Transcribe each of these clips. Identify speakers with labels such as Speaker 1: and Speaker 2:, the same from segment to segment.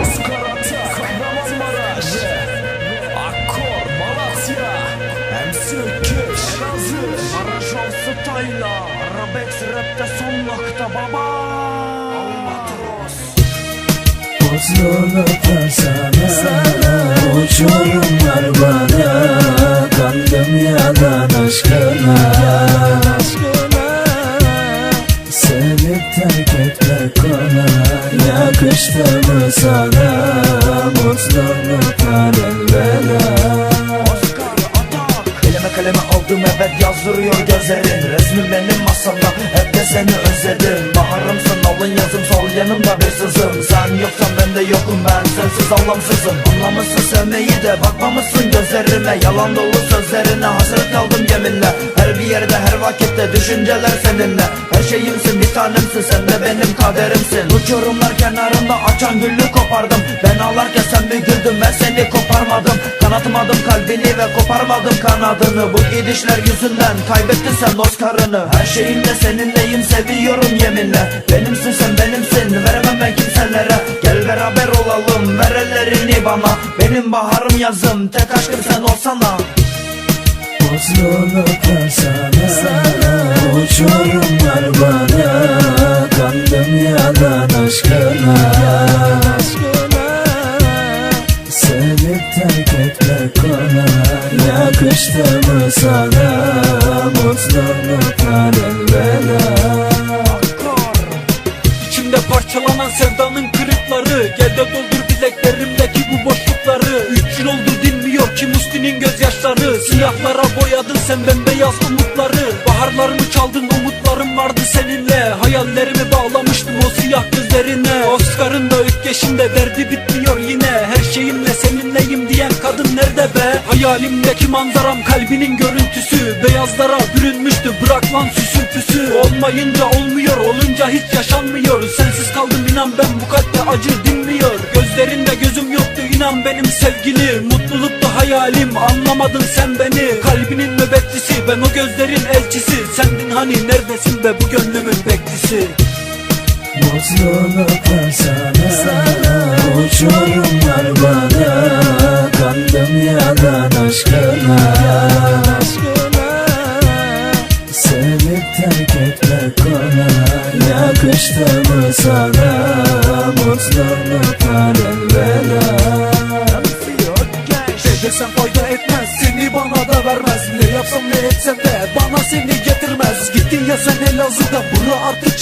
Speaker 1: Oscar Atak Kahramanmaraş. Akkor Malatya. MC Ökkeş Elazığ.
Speaker 2: Maraşov Stayla Arabex rapte son nokta baba. Albatros
Speaker 3: Mutluluklar sana Uçurumlar bana Yakıştı mı sana Mutluluklar elveda
Speaker 2: Oscar Kaleme aldım evet yazdırıyor gözlerin Resmin benim masamda hep de seni özledim. Baharımsın alın yazım sol yanımda bir sızım. Sen yoksan ben de yokum ben sensiz anlamsızım. Anlamışsın sevmeyi de bakmamışsın gözlerime. Yalan dolu sözlerine hasret kaldım yeminle. Her bir yerde her vakitte düşünceler seninle. Her şeyimsin bir tanemsin sen de benim kaderimsin. Uçurumlar kenarında açan güllü kopardım. Ben ağlarken sen bir güldün ben seni koparmadım. Kanatmadım kalbini ve koparmadım kanadını Bu gidişler yüzünden kaybettin sen Oscar'ını Her şeyimle seninleyim seviyorum yeminle. Benimsin sen benimsin veremem ben kimselere. Gel beraber olalım ver ellerini bana. Benim baharım yazım tek aşkım sen olsana.
Speaker 3: Mutluluklar sana Sevip terk etmek kolay Yakıştı mı sana Mutluluklar elveda
Speaker 4: İçimde parçalanan sevdanın kırıkları Gel de doldur bileklerimdeki bu boşlukları. Üç yıl oldu dinmiyor ki Musti'nin gözyaşları. Siyahlara boyadın sen bembeyaz umutları. Baharlarımı çaldın umutlarım vardı seninle. Hayallerimi bağlamıştım o siyah gözlerine. Oscar'ın da ökkeşinde derdi bitmiyor yine Hayalimdeki manzaram kalbinin görüntüsü. Beyazlara bürünmüştü bırak lan püsü Olmayınca olmuyor olunca hiç yaşanmıyor. Sensiz kaldım inan ben bu kalpte acı dinmiyor. Gözlerinde gözüm yoktu inan benim sevgili. Mutluluktu hayalim anlamadın sen beni. Kalbinin nöbetçisi ben o gözlerin elçisi. Sendin hani neredesin be bu gönlümün bekçisi
Speaker 3: Mutluluklar sana Uçurumlar bana. Kandım yalan aşkına. Sevip terk etmek kolay Yakıştı mı sana. Mutluluklar elveda
Speaker 4: Ne desem fayda etmez seni bana da vermez. Ne yapsam ne etsem de bana seni getirmez. Gittin ya sen Elazığ'da bura artık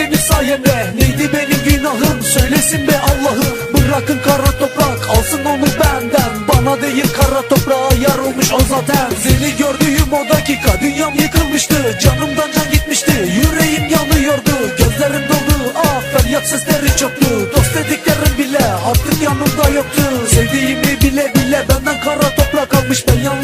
Speaker 4: senin sayende. Neydi benim günahım? Söylesin be Allah'ım. Bırakın kara toprak alsın onu benden. Bana değil kara toprağa yar olmuş o zaten. Seni gördüğüm o dakika dünyam yıkılmıştı. Canımdan can gitmişti yüreğim yanıyordu. Gözlerim doldu ah feryat sesleri çoktu Dost dediklerim bile artık yanımda yoktu. Sevdiğimi bile bile benden kara toprak almış. Ben yalnızım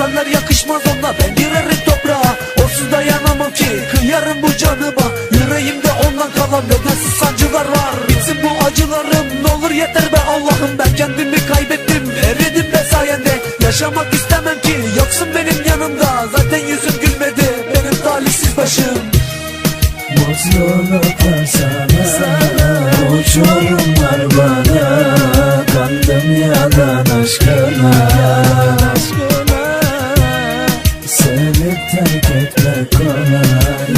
Speaker 4: Kefenler yakışmaz ona ben girerim toprağa. Onsuz dayanamam ki kıyarım bu canıma. Yüreğimde ondan kalan nedensiz sancılar var. Bitsin bu acılarım ne olur yeter be Allah'ım. Ben kendimi kaybettim eridim be sayende. Yaşamak istemem ki yoksun benim yanımda. Zaten yüzüm gülmedi benim talihsiz başım.
Speaker 3: Mutluluklar sana gitmek bana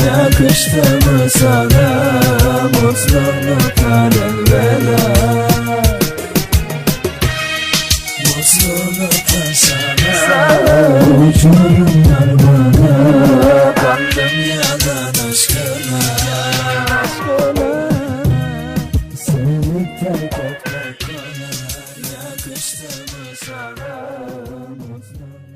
Speaker 3: Yakıştı mı sana mutluluk alevvela Mutluluklar sana. Uçurumlar bana Kandım yalan aşkına. Aşkına Sevdikten korkmak bana Yakıştı mı sana mutluluk